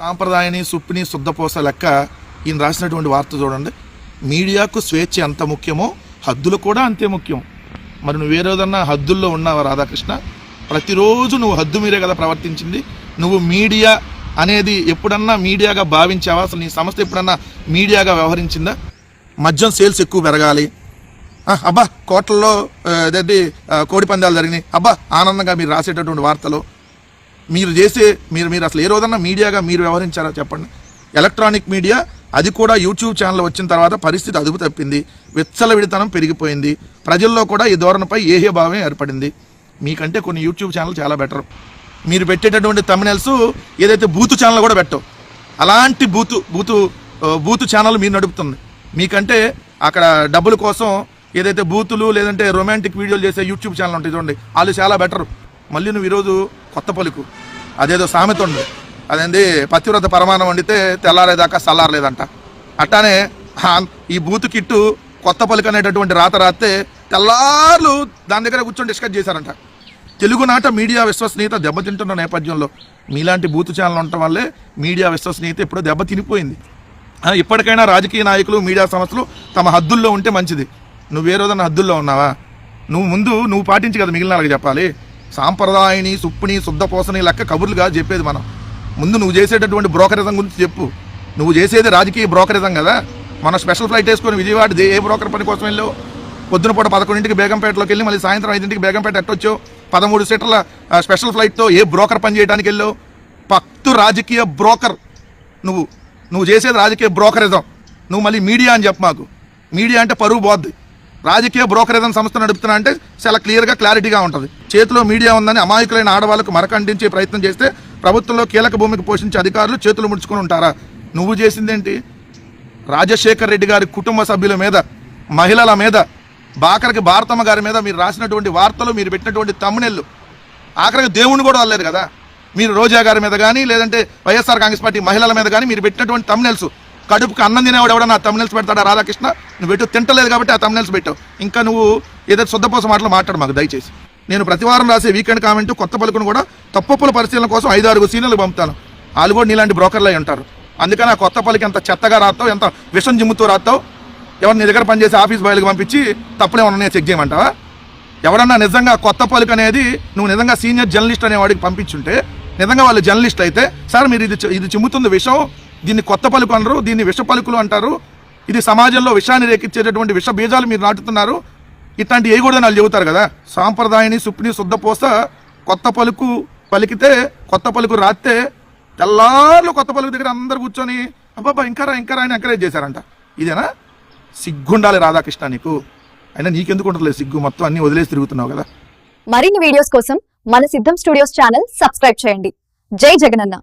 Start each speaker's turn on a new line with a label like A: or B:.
A: సాంప్రదాయని సుప్పిని శుద్ధపోస లెక్క ఈయన రాసినటువంటి వార్త చూడండి. మీడియాకు స్వేచ్ఛ ఎంత ముఖ్యమో హద్దులు కూడా అంతే ముఖ్యం. మరి నువ్వు వేరేదన్నా హద్దుల్లో ఉన్నావా రాధాకృష్ణ? ప్రతిరోజు నువ్వు హద్దు మీరే కదా ప్రవర్తించింది. నువ్వు మీడియా అనేది ఎప్పుడన్నా మీడియాగా భావించావా? అసలు నీ సంస్థ ఎప్పుడన్నా మీడియాగా వ్యవహరించిందా? మద్యం సేల్స్ ఎక్కువ పెరగాలి. అబ్బా కోట్లలో అదేంటి కోడి పందాలు జరిగినాయి. అబ్బా ఆనందంగా మీరు రాసేటటువంటి వార్తలు. మీరు చేసే మీరు మీరు అసలు ఏ రోజన్నా మీడియాగా మీరు వ్యవహరించారా చెప్పండి. ఎలక్ట్రానిక్ మీడియా అది కూడా యూట్యూబ్ ఛానల్ వచ్చిన తర్వాత పరిస్థితి అదుపు తప్పింది. విచ్చలవిడితనం పెరిగిపోయింది. ప్రజల్లో కూడా ఈ ధోరణిపై ఏహ్య భావం ఏర్పడింది. మీకంటే కొన్ని యూట్యూబ్ ఛానల్ చాలా బెటర్. మీరు పెట్టేటటువంటి తమిళల్స్ ఏదైతే బూతు ఛానల్ కూడా పెట్టవు. అలాంటి బూతు బూతు బూతు ఛానల్ మీరు నడుపుతుంది. మీకంటే అక్కడ డబ్బుల కోసం ఏదైతే బూతులు లేదంటే రొమాంటిక్ వీడియోలు చేసే యూట్యూబ్ ఛానల్ ఉంటాయి చూడండి. వాళ్ళు చాలా బెటర్. మళ్ళీ నువ్వు ఈరోజు కొత్త పలుకు. అదేదో సామెత ఉంది అదేంది? పతివ్రత పరమాణం వండితే తెల్లారేదాకా చల్లారలేదంట. అట్టానే ఈ బూతు కిట్టు కొత్త పలుకు అనేటటువంటి రాత రాస్తే తెల్లార్లు దాని దగ్గర కూర్చొని డిస్కస్ చేశారంట. తెలుగునాట మీడియా విశ్వసనీయత దెబ్బతింటున్న నేపథ్యంలో మీలాంటి బూతు ఛానల్ ఉండటం వల్లే మీడియా విశ్వసనీయత ఇప్పుడు దెబ్బతినిపోయింది ఇప్పటికైనా రాజకీయ నాయకులు మీడియా సంస్థలు తమ హద్దుల్లో ఉంటే మంచిది. నువ్వు ఏ రోజున హద్దుల్లో ఉన్నావా? నువ్వు ముందు నువ్వు పాటించి కదా మిగిలిన వాళ్ళకి చెప్పాలి. సాంప్రదాయని సుప్పుని శుద్ధపోసని లెక్క కబుర్లుగా చెప్పేది మనం. ముందు నువ్వు చేసేటటువంటి బ్రోకరిజం గురించి చెప్పు. నువ్వు చేసేది రాజకీయ బ్రోకరిజం కదా. మన స్పెషల్ ఫ్లైట్ వేసుకొని విజయవాడ ఏ బ్రోకర్ పని కోసం వెళ్ళావు? పొద్దున పూట పదకొండింటికి బేగంపేటలోకి వెళ్ళి మళ్ళీ సాయంత్రం ఐదింటికి బేగంపేట ఎట్టొచ్చావు? పదమూడు సీట్ల స్పెషల్ ఫ్లైట్తో ఏ బ్రోకర్ పని చేయడానికి వెళ్ళావు? పక్తు రాజకీయ బ్రోకర్. నువ్వు నువ్వు చేసేది రాజకీయ బ్రోకరిజం. నువ్వు మళ్ళీ మీడియా అని చెప్పు మాకు. మీడియా అంటే పరువు పోద్ది రాజకీయ బ్రోకరిజం సంస్థ నడుపుతున్నా అంటే చాలా క్లియర్గా క్లారిటీగా ఉంటుంది. చేతిలో మీడియా ఉందని అమాయకులైన ఆడవాళ్ళకు మరకంటించే ప్రయత్నం చేస్తే ప్రభుత్వంలో కీలక భూమికి పోషించే అధికారులు చేతులు ముడుచుకుని ఉంటారా? నువ్వు చేసిందేంటి? రాజశేఖర్ రెడ్డి గారి కుటుంబ సభ్యుల మీద మహిళల మీద బాకరికి భారతమ్మ గారి మీద మీరు రాసినటువంటి వార్తలు మీరు పెట్టినటువంటి తమ్మునెళ్ళు ఆఖరికి దేవుణ్ణి కూడా వదలలేదు కదా? మీరు రోజా గారి మీద కానీ లేదంటే వైఎస్ఆర్ కాంగ్రెస్ పార్టీ మహిళల మీద కానీ మీరు పెట్టినటువంటి తమ్నెల్స్ కడుపుకి అన్నం తినేవాడు ఎవడన్నా ఆ పెడతాడా? రాధాకృష్ణ నువ్వు పెట్టు తింటలేదు కాబట్టి ఆ తమ్నెల్స్ పెట్టావు. ఇంకా నువ్వు ఏదైతే శుద్ధపోస మాటలు మాట్లాడు మాకు దయచేసి. నేను ప్రతివారం రాసే వీకెండ్ కామెంట్ కొత్త పలుకును కూడా తప్పప్పుల పరిశీలన కోసం ఐదు ఆరుగు సీనియర్లు పంపుతాను. వాళ్ళు కూడా నీలాంటి బ్రోకర్లు అయి ఉంటారు. అందుకని ఆ కొత్త పలికి ఎంత చెత్తగా రాస్తావు ఎంత విషం జిమ్ముతూ రాస్తావు ఎవరు నీ దగ్గర పనిచేసి ఆఫీస్ బాయ్లకు పంపించి తప్పులేమన్నా చెక్ చేయమంటావా? ఎవరన్నా నిజంగా కొత్త పలుకు అనేది నువ్వు నిజంగా సీనియర్ జర్నలిస్ట్ అనే వాడికి పంపించుంటే నిజంగా వాళ్ళు జర్నలిస్ట్ అయితే సార్ మీరు ఇది ఇది చిమ్ముతుంది విషం దీన్ని కొత్త పలుకు అనరు దీన్ని విష పలుకులు అంటారు. ఇది సమాజంలో విషాన్ని రేకిచ్చేటటువంటి విష బీజాలు మీరు నాటుతున్నారు. ఇట్లాంటి వేయకూడదని వాళ్ళు చెబుతారు కదా. సాంప్రదాయని సుప్ని శుద్ధపోస కొత్త పలుకు పలికితే కొత్త పలుకు రాస్తే తెల్లార్లు కొత్త పలుకు దగ్గర అందరు కూర్చొని అబ్బాబా ఇంకారా ఇంకా అని ఎంకరేజ్ చేశారంట. ఇదేనా? సిగ్గుండాలి రాధాకృష్ణ నీకు. అయినా నీకెందుకు ఉండలేదు సిగ్గు? మొత్తం అన్ని వదిలేసి తిరుగుతున్నావు కదా.
B: మరిన్ని వీడియోస్ కోసం మన సిద్ధం స్టూడియోస్ ఛానల్ సబ్స్క్రైబ్ చేయండి. జై జగనన్న.